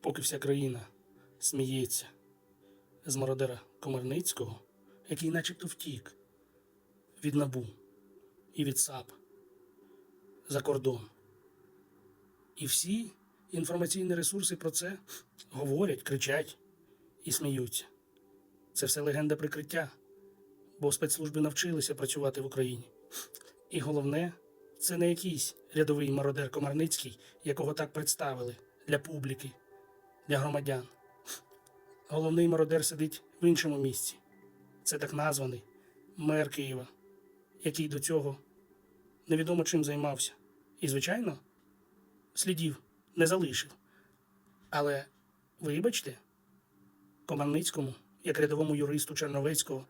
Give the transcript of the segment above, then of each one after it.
поки вся країна сміється з мародера Комарницького, який начебто втік від набу і від САП за кордон. І всі інформаційні ресурси про це говорять, кричать і сміються. Це все легенда прикриття, бо спецслужби навчилися працювати в Україні. І головне, це не якийсь рядовий мародер Комарницький, якого так представили для публіки, для громадян. Головний мародер сидить в іншому місці. Це так названий мер Києва, який до цього невідомо чим займався. І, звичайно, слідів не залишив. Але, вибачте, Комарницькому, як рядовому юристу Черновецького,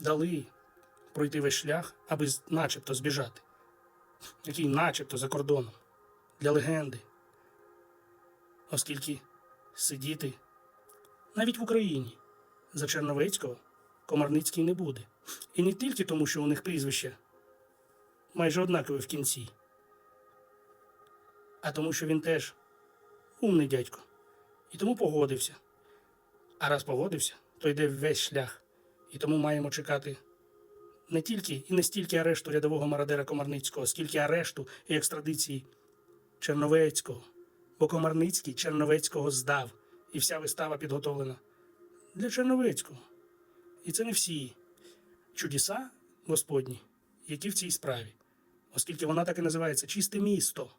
дали пройти весь шлях, аби начебто збіжати. Який начебто за кордоном для легенди. Оскільки сидіти навіть в Україні за Черновецького Комарницький не буде. І не тільки тому, що у них прізвище майже однакове в кінці, а тому, що він теж умний дядько. І тому погодився. А раз погодився, то йде весь шлях. І тому маємо чекати не тільки і не стільки арешту рядового мародера Комарницького, скільки арешту і екстрадиції Черновецького. Бо Комарницький Черновецького здав, і вся вистава підготовлена для Черновецького. І це не всі чудеса Господні, які в цій справі, оскільки вона так і називається чисте місто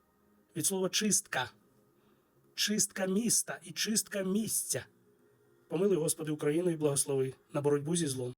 від слова чистка, чистка міста і чистка місця. Помилуй, Господи, Україну і благослови на боротьбу зі злом.